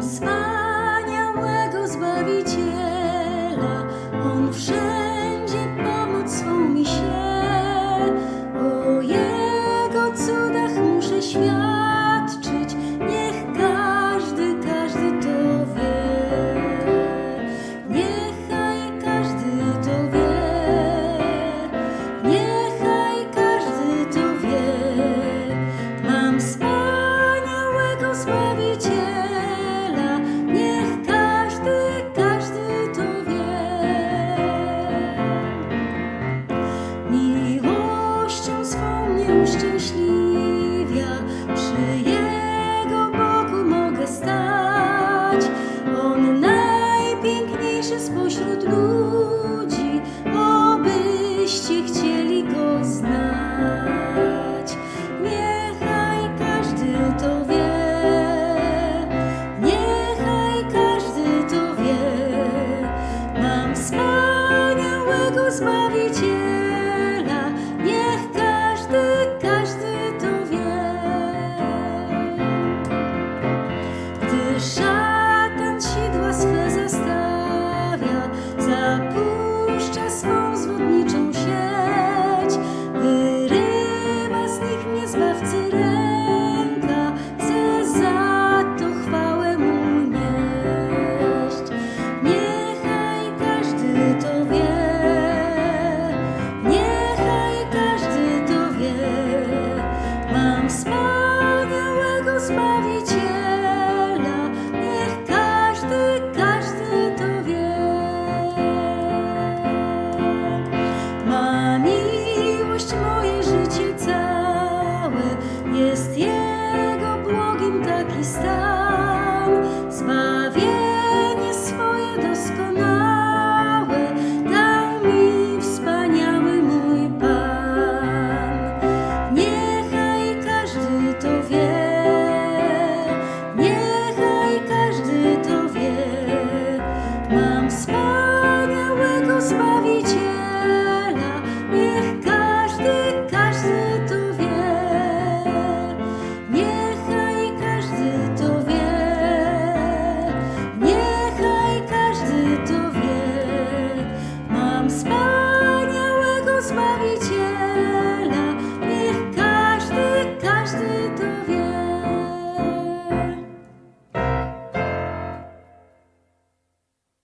wspaniałego Zbawiciela, On wszedł. zemścisz wspaniałego Zbawiciela, niech każdy, każdy to wie. Ma miłość moja. pravi